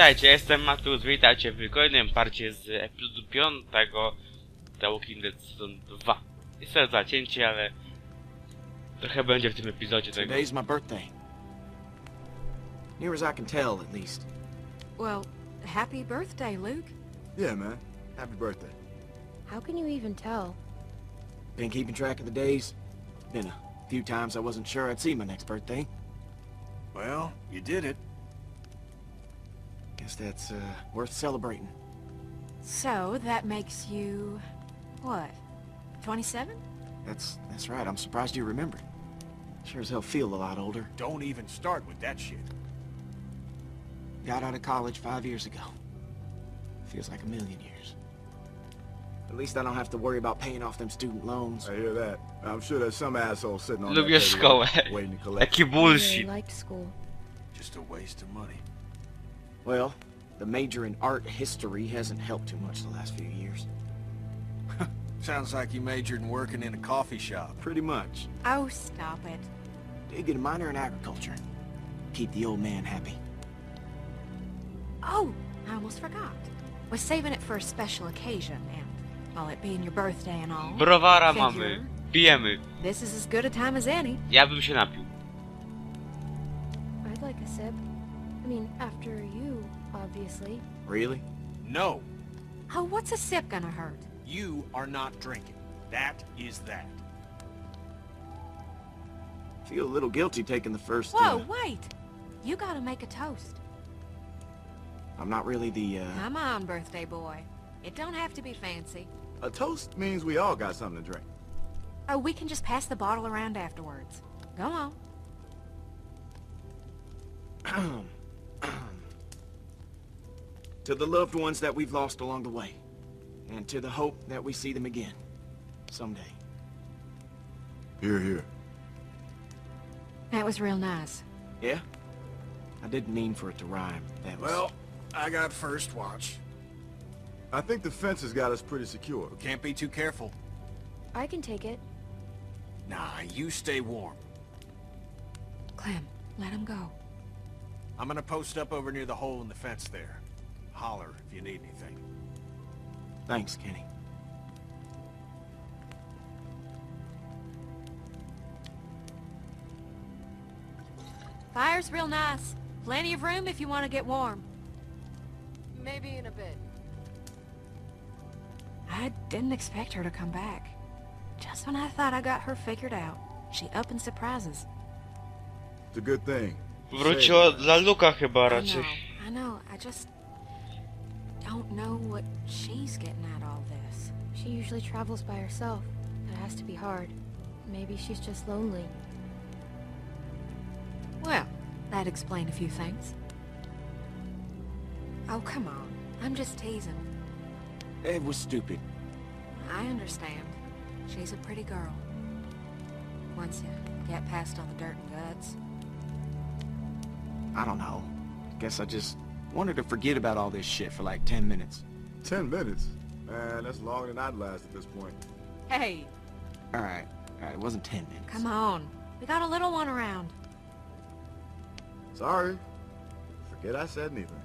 Witajcie, jestem Matus, witajcie w kolejnym parcie z epizodu 5 The Walking Dead Season 2. Jest to zacięcie, ale trochę będzie w tym epizodzie tego. Today's my birthday. Near as I can tell, at least. Well, happy birthday, Luke. Yeah, man. Happy birthday. How can you even tell? Been keeping track of the days. Been a few times I wasn't sure I'd see my next birthday. Well, you did it. Guess that's uh, worth celebrating. So that makes you what? 27? That's that's right. I'm surprised you remembered. Sure as hell feel a lot older. Don't even start with that shit. Got out of college five years ago. Feels like a million years. At least I don't have to worry about paying off them student loans. I hear that. I'm sure there's some asshole sitting on Lubię that szkołę. table waiting to collect. Jaki I really bullshit. liked school. Just a waste of money. Well, the major in art history hasn't helped too much the last few years. Sounds like you majored in working in a coffee shop. Pretty much. Oh, stop it. Did get a minor in agriculture. Keep the old man happy. Oh, I almost forgot. Was saving it for a special occasion, and all it being your birthday and all. Browara Figure. mamy. Pijemy. This is as good a time as any. Ja bym się napił. I'd like a sip. I mean, after you, obviously. Really? No, Oh, what's a sip gonna hurt? you are not drinking. That is that. Feel a little guilty taking the first. Whoa, uh, wait! You gotta make a toast. I'm not really the. uh... Come on, birthday boy. It don't have to be fancy. A toast means we all got something to drink. Oh, we can just pass the bottle around afterwards. Go on. to the loved ones that we've lost along the way, and to the hope that we see them again someday. Here, here. That was real nice. Yeah? I didn't mean for it to rhyme. That was. Well, I got first watch. I think the fence has got us pretty secure. Can't be too careful. I can take it. Nah, you stay warm. Clem, let him go. I'm gonna post up over near the hole in the fence there. Holler if you need anything. Thanks, Kenny. Fire's real nice. Plenty of room if you want to get warm. Maybe in a bit. I didn't expect her to come back. Just when I thought I got her figured out, she up and surprises. It's a good thing. Wróciło dla Luka chyba I raczej. know, I know. I just don't know what she's getting at all this. She usually travels by herself. That has to be hard. Maybe she's just lonely. Well, that'd explain a few things. Oh, come on. I'm just teasing. It was stupid. I understand. She's a pretty girl. Once you get past all the dirt and guts. I don't know. Guess I just wanted to forget about all this shit for like 10 minutes. Ten minutes? Man, that's longer than I'd last at this point. Hey, Alright, alright, it wasn't 10 minutes. come on. We got a little one around. Sorry. Forget I said anything.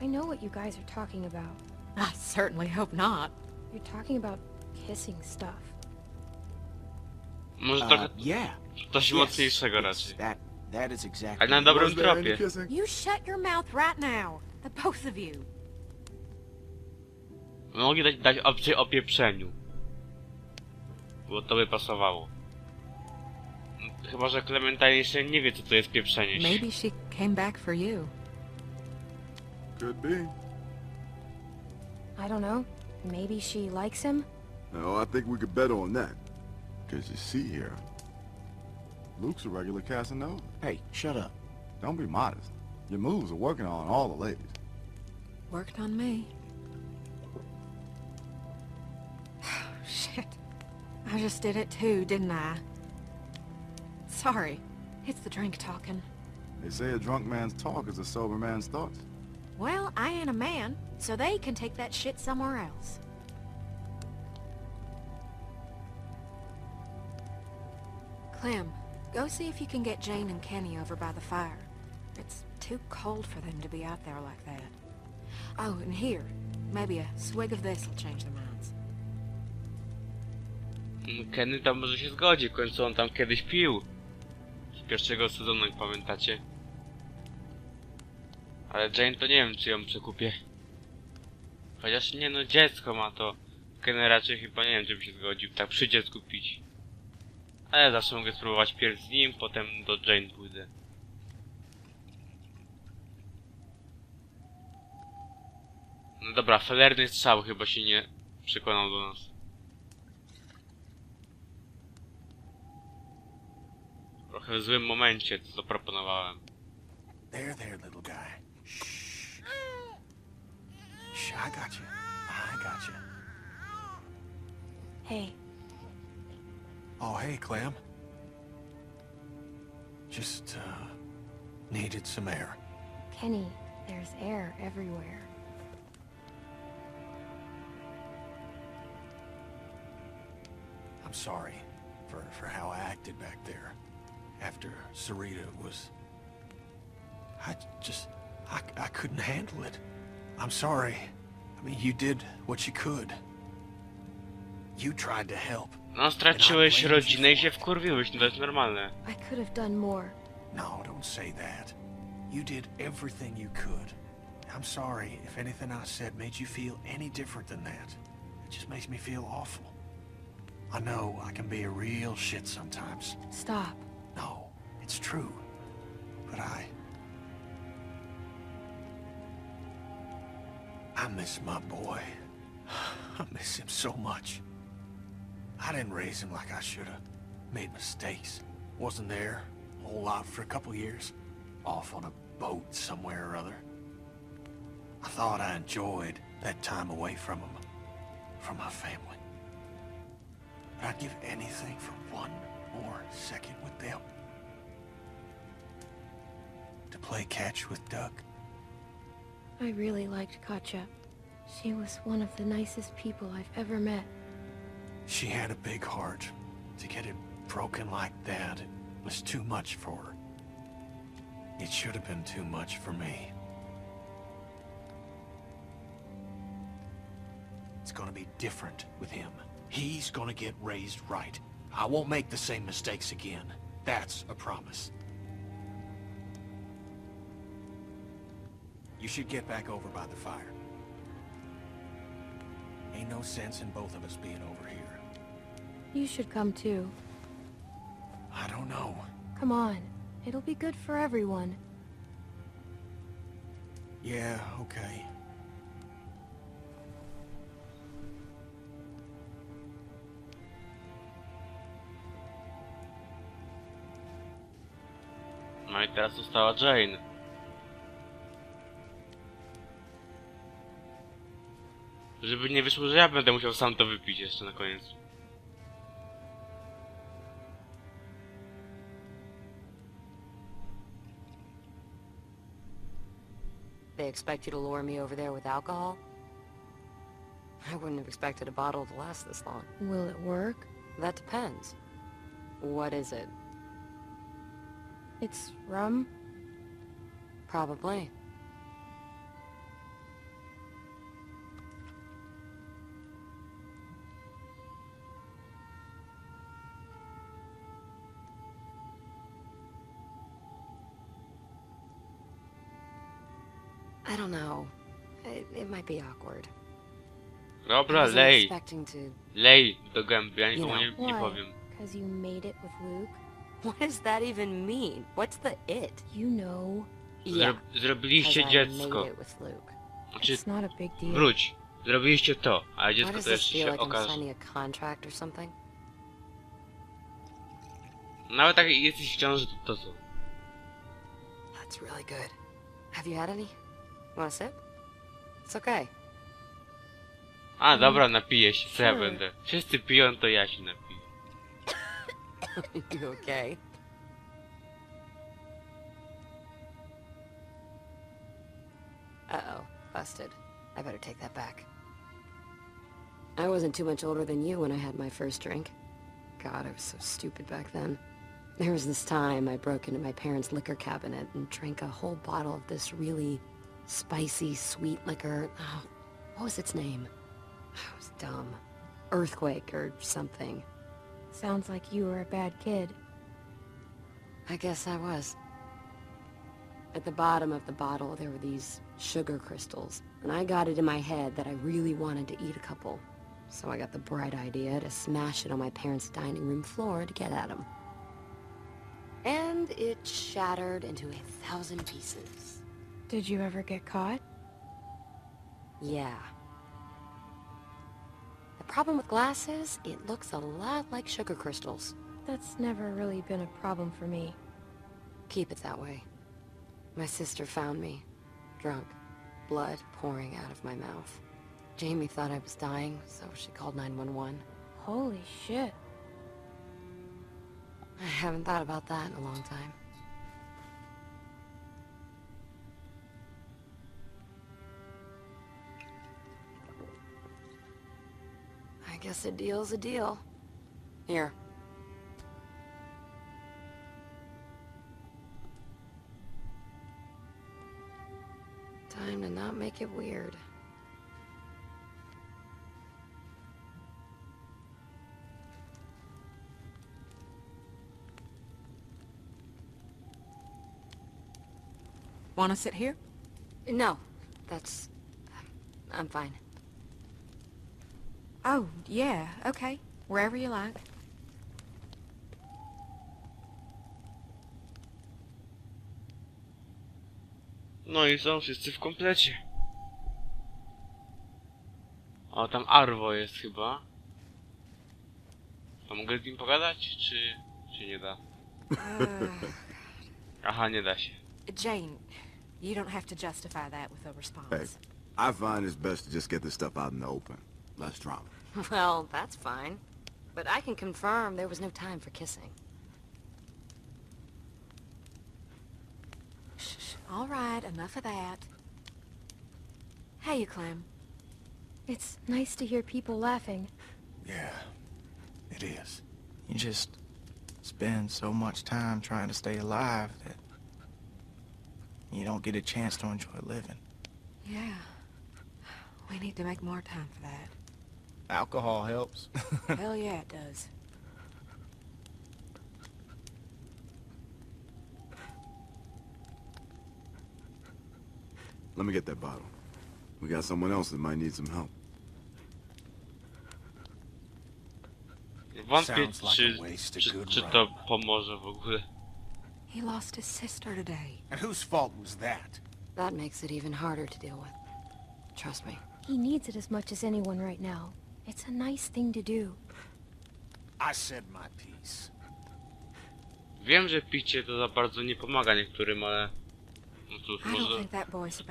I know what you guys are talking about. I certainly hope not. You're talking about kissing stuff. Może Uh, trochę yeah. coś Yes, mocniejszego yes, raczej. That, that is exactly Ale na dobrym tropie. You shut your mouth right now. The both of you. Mogli dać, dać opcję o pieprzeniu. Bo to by pasowało. Chyba, że Clementine jeszcze nie wie, co to jest pieprzenie. Maybe she came back for you. Could be. I don't know. Maybe she likes him? No, I think we could bet on that. Cause you see here, Luke's a regular Casanova. Hey, shut up. Don't be modest. Your moves are working on all the ladies. Worked on me. Oh, shit. I just did it too, didn't I? Sorry. It's the drink talking. They say a drunk man's talk is a sober man's thoughts. Well, I ain't a man, so they can take that shit somewhere else. Clem, go see if you can get Jane and Kenny over by the fire. It's too cold for them to be out there like that. Oh, and here, maybe a swig of this will change their minds. Mm, Kenny tam może się zgodzi, w końcu on tam kiedyś pił. Z pierwszego sezonu, jak pamiętacie. Ale Jane to nie wiem, czy ją przekupię. Chociaż nie no, dziecko ma to. Kenny raczej chyba nie wiem, czy by się zgodził tak przy dziecku pić. Ale zawsze mogę spróbować pierw z nim, potem do Jane pójdę. No dobra, felerny strzał chyba się nie przekonał do nas. Trochę w złym momencie to zaproponowałem. There, there, little guy. Shh. Shh, I got you. I got you. Hey, Oh, hey, Clem. Just, uh, needed some air. Kenny, there's air everywhere. I'm sorry for, for how I acted back there after Sarita was... I just... I, I couldn't handle it. I'm sorry. I mean, you did what you could. You tried to help. No straciłeś rodzinę i się wkurwiłeś, to jest normalne. I could have done more. No, don't say that. You did everything you could. I'm sorry if anything I said made you feel any different than that. It just makes me feel awful. I know I can be a real shit sometimes. Stop. No, it's true. But I... I miss my boy. I miss him so much. I didn't raise him like I should have. Made mistakes. Wasn't there a whole lot for a couple years. Off on a boat somewhere or other. I thought I enjoyed that time away from him. From my family. But I'd give anything for one more second with them. To play catch with Duck. I really liked Katja. She was one of the nicest people I've ever met. She had a big heart. To get it broken like that, was too much for her. It should have been too much for me. It's gonna be different with him. He's gonna get raised right. I won't make the same mistakes again. That's a promise. You should get back over by the fire. Ain't no sense in both of us being over here. You should come too. I don't know. Come on. It'll be good for everyone. Yeah, okay. No i teraz została Jane. Żeby nie wyszło, że ja będę musiał sam to wypić jeszcze na koniec. They expect you to lure me over there with alcohol? I wouldn't have expected a bottle to last this long. Will it work? That depends. What is it? It's rum? Probably. Might be awkward. I Dobra, lej, expecting to... lej do gęby, ja nikomu nie, nie powiem. Because you made it with Luke? What does that even mean? What's the it? You know. Yeah, Zro zrobiliście dziecko. made it with Luke. Znaczy, It's not a big deal. wróć. Zrobiliście to, a Why dziecko does to this jeszcze feel się like I'm okaże. signing a contract or something? Nawet jak jesteś w ciąży, to, to co? That's really good. Have you had any? Want a sip? It's okay. A, dobra, napiję się, co ja Sure. będę. Wszyscy piją, to ja się napiję. you okay? Uh-oh. Busted. I better take that back. I wasn't too much older than you when I had my first drink. God, I was so stupid back then. There was this time I broke into my parents' liquor cabinet and drank a whole bottle of this really spicy, sweet liquor. Oh, what was its name? I was dumb. Earthquake or something. Sounds like you were a bad kid. I guess I was. At the bottom of the bottle, there were these sugar crystals, and I got it in my head that I really wanted to eat a couple. So I got the bright idea to smash it on my parents' dining room floor to get at them. And it shattered into a thousand pieces. Did you ever get caught? Yeah. The problem with glass is, it looks a lot like sugar crystals. That's never really been a problem for me. Keep it that way. My sister found me, drunk, blood pouring out of my mouth. Jamie thought I was dying, so she called 911. Holy shit. I haven't thought about that in a long time. Guess a deal's a deal. Here. Time to not make it weird. Want to sit here? No, that's... I'm fine. Oh, yeah, okay. Wherever you like. No i są wszyscy w komplecie. O, tam Arwo jest chyba. A mogę z nim pogadać, czy, czy nie da? Aha, nie da się. Jane, you don't have to justify that with a response. Hey, I find it's best to just get this stuff out in the open. Less drama. Well, that's fine. But I can confirm there was no time for kissing. Shh, shh. All right, enough of that. Hey, you Clem. It's nice to hear people laughing. Yeah, it is. You just spend so much time trying to stay alive that you don't get a chance to enjoy living. Yeah. We need to make more time for that. Alcohol helps. Hell yeah, it does. Let me get that bottle. We got someone else that might need some help. Wątpię, Sounds like czy, a waste of czy, good czy to pomoże w ogóle. He lost his sister today. And whose fault was that? That makes it even harder to deal with. Trust me. He needs it as much as anyone right now. It's a nice thing to do. I said my piece. Wiem, że picie to za bardzo nie pomaga niektórym, ale... No cóż, może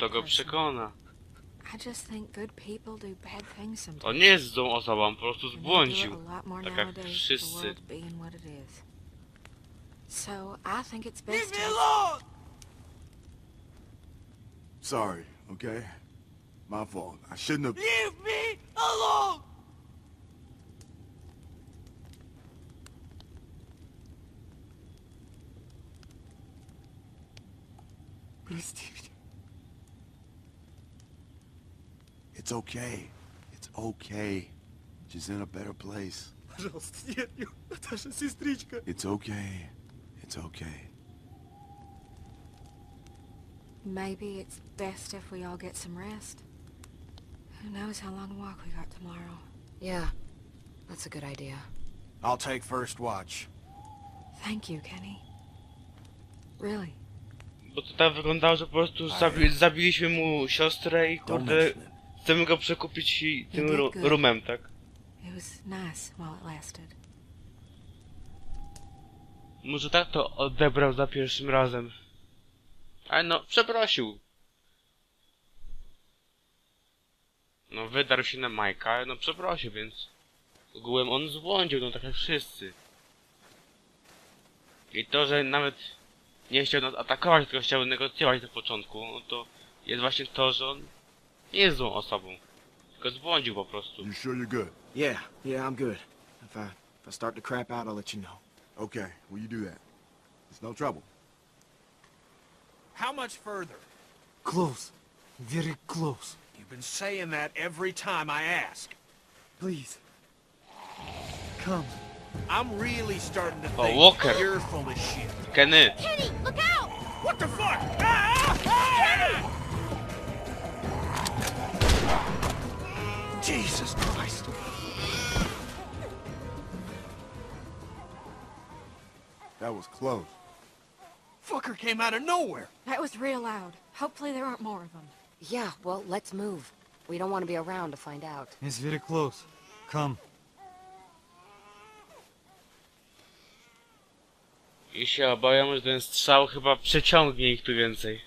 to go przekona. On nie jest złą osobą, po prostu zbłądził. Tak jak wszyscy. So I think it's best Leave me alone! Sorry, okay? My fault. I shouldn't have... Leave me alone! Please, Steve. It's okay. It's okay. She's in a better place. Пожалуйста, нет, Наташа, сестричка. It's okay. It's okay. Maybe it's best if we all get some rest. Who knows how long a walk we got tomorrow. Yeah, that's a good idea. I'll take first watch. Thank you, Kenny. Really. Bo to tak wyglądało, że po prostu zabi zabiliśmy mu siostrę i kurde... Chcemy go przekupić i- tym ru rumem, tak? Może tak to odebrał za pierwszym razem. Ale no, przeprosił. No, wydarł się na Majka, no przeprosił, więc... Ogółem on zbłądził, no tak jak wszyscy. I to, że nawet nie chciał nas atakować, tylko chciał negocjować na początku, no to jest właśnie to, że on nie jest złą osobą. Tylko zbłądził po prostu. You sure you're good? Yeah, yeah, I'm good. If I if I start to crap out, I'll let you know. Okay, well you do that. It's no trouble. How much further? Close. Very close. You've been saying that every time I ask. Please. Come. I'm really starting to Oh, think Walker. you're full of shit. Kenny! Kenny, look out! What the fuck? Ah! Ah! Jesus Christ. That was close. Fucker came out of nowhere. That was real loud. Hopefully there aren't more of them. Yeah, well, let's move. We don't want to be around to find out. It's very close. Come. I się obawiam, że ten strzał chyba przeciągnie ich tu więcej.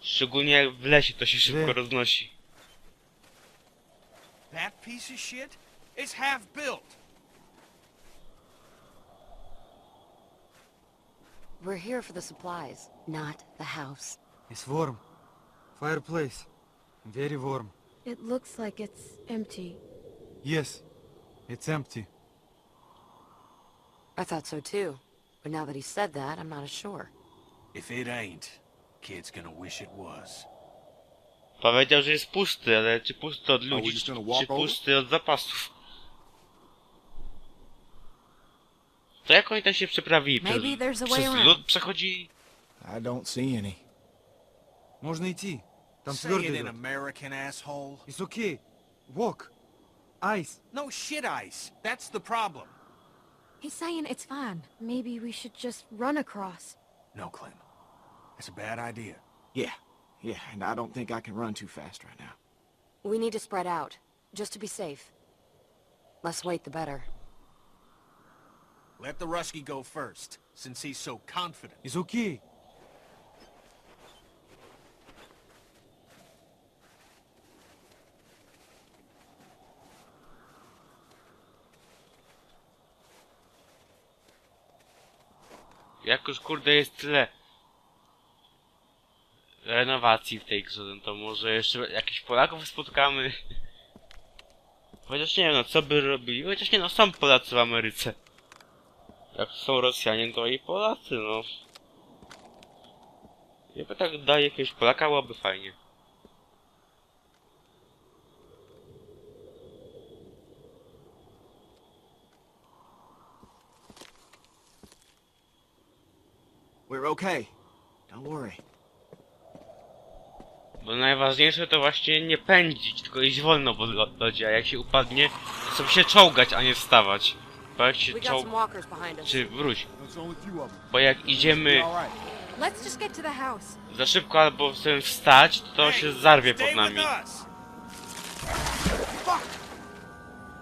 Szczególnie jak w lesie to się szybko roznosi. That piece of shit is half built. We're here for the supplies, not the house. It's warm. Fireplace. Very warm. It looks like it's empty. Yes. It's empty. I thought so too. But now that he said that, I'm not as sure. If it ain't, kid's gonna wish it was. Powiedział, że jest pusty, ale czy pusty od we ludzi, just czy, gonna walk czy over? pusty od zapasów? To jak oni tam się przeprawili? Maybe Przez, there's a way przez around. lód przechodzili? I don't see any. Можно идти. Там Say твердо it in идет. American, asshole. It's okay. Walk. Ice. No shit ice. That's the problem. He's saying it's fine. Maybe we should just run across. No, Clem. That's a bad idea. Yeah, yeah, and I don't think I can run too fast right now. We need to spread out, just to be safe. Less wait, the better. Let the Rusky go first, since he's so confident. It's okay. Jak już kurde jest tyle renowacji w tej grze, no to może jeszcze jakichś Polaków spotkamy. Chociaż nie wiem, no co by robili, chociaż nie no, są Polacy w Ameryce. Jak są Rosjanie, to i Polacy, no. Jakby tak dali jakiegoś Polaka, byłoby fajnie. We're okay. Don't worry. Bo najważniejsze to właśnie nie pędzić, tylko iść wolno po lo- lodzie, a jak się upadnie, to sobie się czołgać, a nie wstawać. Bo jak się We got czołg... some walkers behind us. Czy wróć, There's only a few of them. bo jak idziemy All right. Let's just get to the house. za szybko albo chcemy wstać, to to się zarwie pod nami.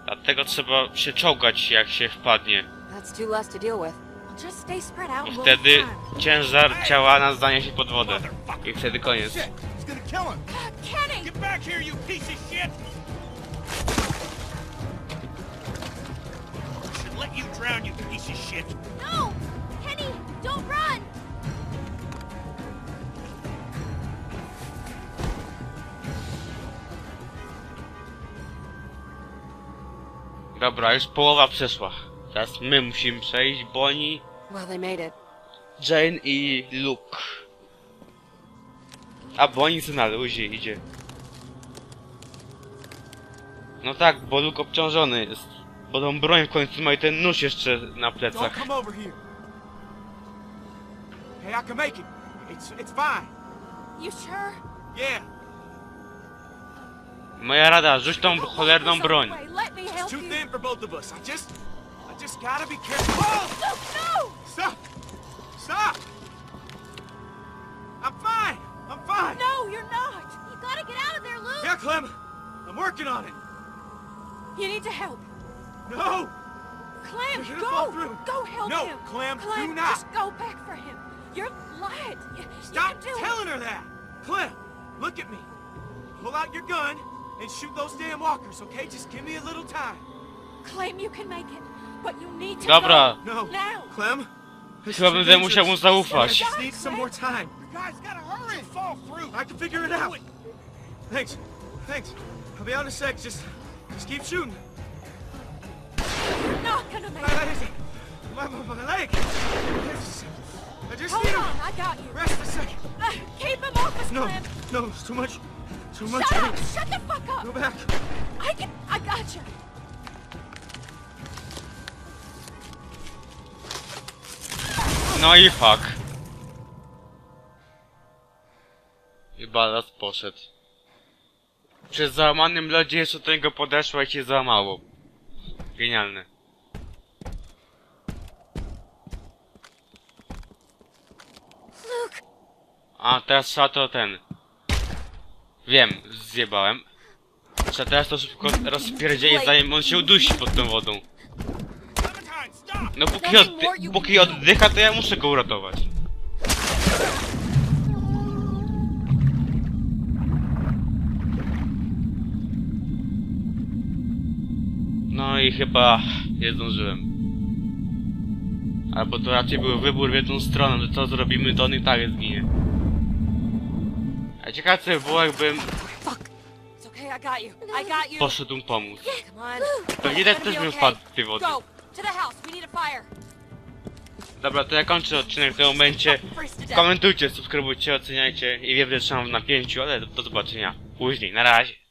Dlatego trzeba się czołgać jak się wpadnie. That's two less to deal with. I wtedy ciężar ciała nas zdanie się pod wodę. I wtedy koniec. Dobra, już połowa przeszła. Teraz my musimy przejść, bo oni, Well, they made it. Jane i Luke. A, bo oni co na luzie idzie. No tak, bo Luke obciążony jest. Bo tą broń w końcu ma i ten nóż jeszcze na Don't plecach. come over here. Hey, I can make it. It's it's fine. You sure? Yeah, Moja rada, rzuć tą cholerną broń. Let me help too you. thin for both of us. I just, just gotta be careful. Oh! No, no! Stop! Stop! I'm fine. I'm fine. No, you're not. You gotta get out of there, Luke! Yeah, Clem. I'm working on it. You need to help. No. Clem, You're gonna fall go! through. Go help No, him. Clem, Clem, do not. just go back for him. You're light. You, Stop you telling her that. Clem, look at me. Pull out your gun and shoot those damn walkers, okay? Just give me a little time. it. Claim you can make it, but you need to Dobra. go. No. Now. Clem. this Chyba is będę dangerous. musiał mu zaufać. I just need some more time. You guys gotta hurry! Fall through! I can figure it out. Thanks. Thanks. I'll be on a sec. Just, just keep shooting. You're not gonna make Hey, it. My, my, my leg! I just Hold need on, to I got you. rest a second. Uh, keep him off us, No, Clem. no, it's too much. Too much. Shut up! Shut the fuck up! Go back. I can... I got you. No i fuck. I balast poszedł. Przy załamanym lodzie jeszcze do niego podeszła i się załamało. Genialne. A teraz trzeba to ten. Wiem, zjebałem. Trzeba teraz to szybko rozpierdzielić zanim on się udusi pod tą wodą. No póki, oddy póki oddycha to ja muszę go uratować. No i chyba nie zdążyłem. Albo to raczej był wybór w jedną stronę, że co zrobimy to on i tak zginie. A ciekawe co by było jakbym poszedł mu pomóc. Pewnie też też bym wpadł w tej wody. Dobra, to ja kończę odcinek w tym momencie. Komentujcie, subskrybujcie, oceniajcie i wiem, że trzymam w napięciu, ale do zobaczenia później. Na razie.